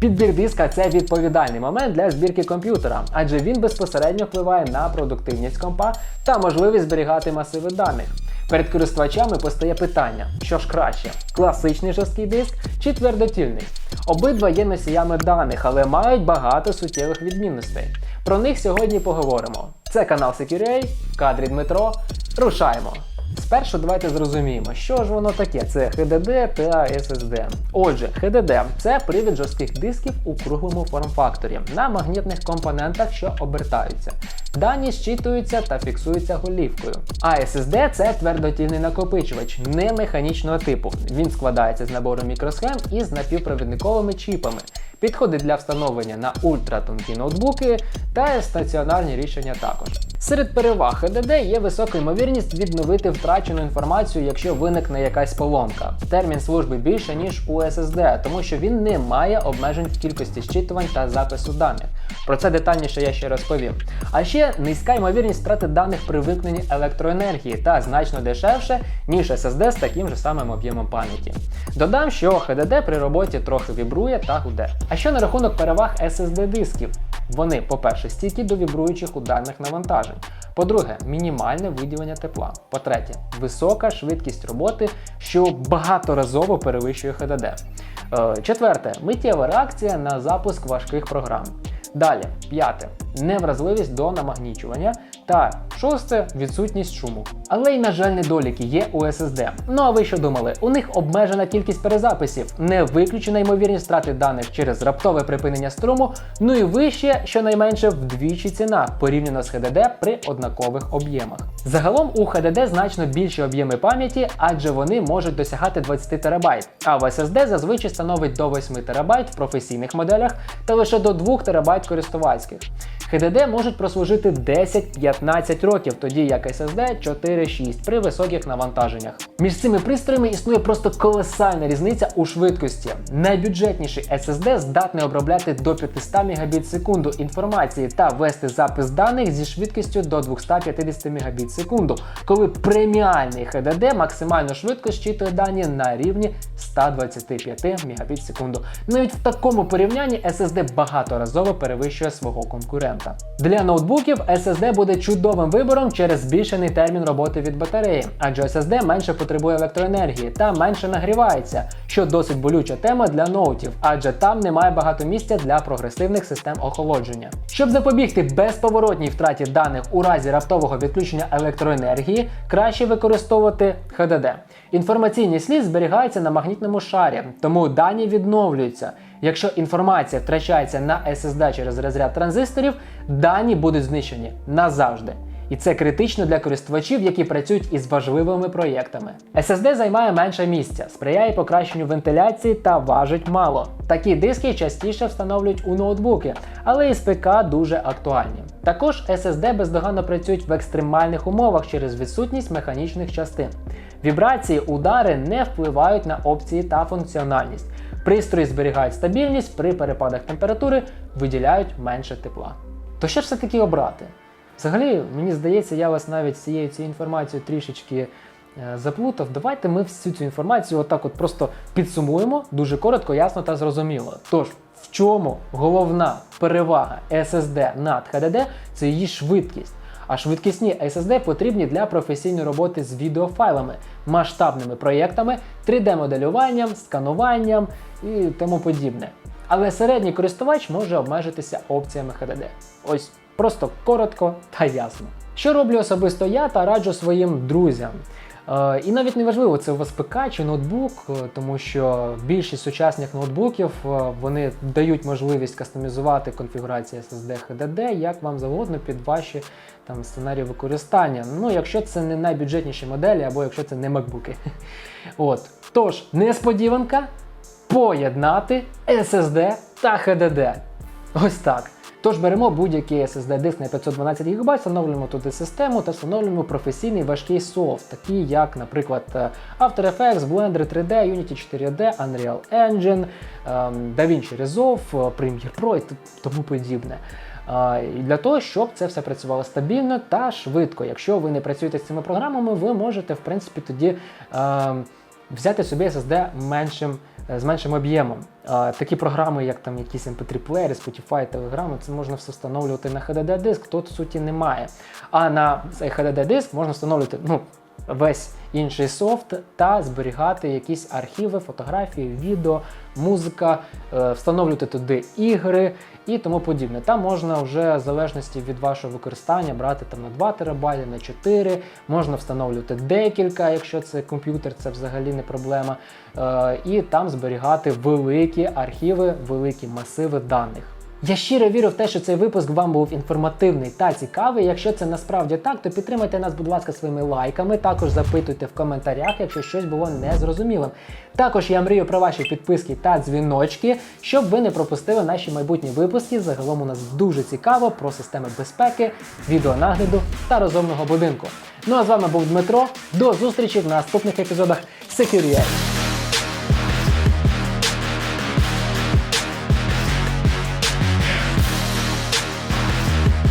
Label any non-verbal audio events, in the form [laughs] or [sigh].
Підбір диска це відповідальний момент для збірки комп'ютера, адже він безпосередньо впливає на продуктивність компа та можливість зберігати масиви даних. Перед користувачами постає питання, що ж краще: класичний жорсткий диск чи твердотільний. Обидва є носіями даних, але мають багато суттєвих відмінностей. Про них сьогодні поговоримо. Це канал Secure.ua, в кадрі Дмитро. Рушаємо! Спершу давайте зрозуміємо, що ж воно таке. Це HDD та SSD. Отже, HDD – це привід жорстких дисків у круглому форм-факторі на магнітних компонентах, що обертаються. Дані щитуються та фіксуються голівкою. А SSD – це твердотільний накопичувач, не механічного типу. Він складається з набору мікросхем із напівпровідниковими чіпами. Підходить для встановлення на ультратонкі ноутбуки та стаціонарні рішення також. Серед переваг HDD є висока ймовірність відновити втрачену інформацію, якщо виникне якась поломка. Термін служби більше, ніж у SSD, тому що він не має обмежень в кількості щитувань та запису даних. Про це детальніше я ще розповім. А ще низька ймовірність втрати даних при вимкненні електроенергії та значно дешевше, ніж SSD з таким же самим об'ємом пам'яті. Додам, що HDD при роботі трохи вібрує та гуде. А що на рахунок переваг SSD дисків? Вони, по-перше, стійкі до вібруючих ударних навантажень. По-друге, мінімальне виділення тепла. По-третє, висока швидкість роботи, що багаторазово перевищує HDD. Е, Четверте, миттєва реакція на запуск важких програм. Далі, п'яте невразливість до намагнічування. Та шосте відсутність шуму. Але й, на жаль, недоліки є у SSD. Ну а ви що думали? У них обмежена кількість перезаписів, не виключена ймовірність втрати даних через раптове припинення струму, ну і вище, щонайменше вдвічі ціна порівняно з HDD при однакових об'ємах. Загалом у HDD значно більші об'єми пам'яті, адже вони можуть досягати 20 терабайт, а в SSD зазвичай становить до 8 терабайт в професійних моделях та лише до 2 терабайт користувацьких. HDD можуть прослужити 10-15 років, тоді як SSD 4-6 при високих навантаженнях. Між цими пристроями існує просто колосальна різниця у швидкості. Найбюджетніший SSD здатний обробляти до 500 Мбіт секунду інформації та вести запис даних зі швидкістю до 250 Мбіт секунду, коли преміальний HDD максимально швидко щитує дані на рівні 125 Мбіт секунду. Навіть в такому порівнянні SSD багаторазово перевищує свого конкурента. Для ноутбуків SSD буде чудовим вибором через збільшений термін роботи від батареї, адже SSD менше потребує електроенергії та менше нагрівається, що досить болюча тема для ноутів, адже там немає багато місця для прогресивних систем охолодження. Щоб запобігти безповоротній втраті даних у разі раптового відключення електроенергії, краще використовувати HDD. Інформаційний слід зберігається на магнітному шарі, тому дані відновлюються. Якщо інформація втрачається на SSD через розряд транзисторів, дані будуть знищені назавжди. І це критично для користувачів, які працюють із важливими проєктами. SSD займає менше місця, сприяє покращенню вентиляції та важить мало. Такі диски частіше встановлюють у ноутбуки, але і з ПК дуже актуальні. Також SSD бездоганно працюють в екстремальних умовах через відсутність механічних частин. Вібрації, удари не впливають на опції та функціональність. Пристрої зберігають стабільність, при перепадах температури виділяють менше тепла. То що ж все-таки обрати? Взагалі, мені здається, я вас навіть з цією цією інформацією трішечки е, заплутав. Давайте ми всю цю інформацію отак от просто підсумуємо дуже коротко, ясно та зрозуміло. Тож, в чому головна перевага SSD над HDD – це її швидкість. А швидкісні SSD потрібні для професійної роботи з відеофайлами, масштабними проєктами, 3D-моделюванням, скануванням і тому подібне. Але середній користувач може обмежитися опціями HDD. Ось просто коротко та ясно. Що роблю особисто я та раджу своїм друзям. Е, І навіть не важливо, це у вас чи ноутбук, е, тому що більшість сучасних ноутбуків е, вони дають можливість кастомізувати конфігурацію SSD HDD як вам завгодно під ваші там сценарії використання. Ну, якщо це не найбюджетніші моделі, або якщо це не MacBook. [laughs] От. Тож, несподіванка поєднати SSD та HDD. Ось так. Тож беремо будь-який SSD диск на 512 ГБ, встановлюємо туди систему та встановлюємо професійний важкий софт, такий як, наприклад, е, After Effects, Blender 3D, Unity 4D, Unreal Engine, ем, DaVinci Resolve, е, Premiere Pro і тому подібне. Для того, щоб це все працювало стабільно та швидко. Якщо ви не працюєте з цими програмами, ви можете, в принципі, тоді ем, взяти собі SSD меншим е, з меншим об'ємом. Такі програми, як там якісь MP3-плеєри, Spotify, Telegram, це можна все встановлювати на HDD-диск, тут суті немає. А на цей HDD-диск можна встановлювати ну, весь інший софт та зберігати якісь архіви, фотографії, відео, музика, е, встановлювати туди ігри і тому подібне. Там можна вже в залежності від вашого використання брати там на 2 терабайти, на 4, можна встановлювати декілька, якщо це комп'ютер, це взагалі не проблема. Е, І там зберігати великі архіви, великі масиви даних. Я щиро вірю в те, що цей випуск вам був інформативний та цікавий. Якщо це насправді так, то підтримайте нас, будь ласка, своїми лайками. Також запитуйте в коментарях, якщо щось було незрозумілим. Також я мрію про ваші підписки та дзвіночки, щоб ви не пропустили наші майбутні випуски. Загалом у нас дуже цікаво про системи безпеки, відеонагляду та розумного будинку. Ну а з вами був Дмитро. До зустрічі в наступних епізодах Security.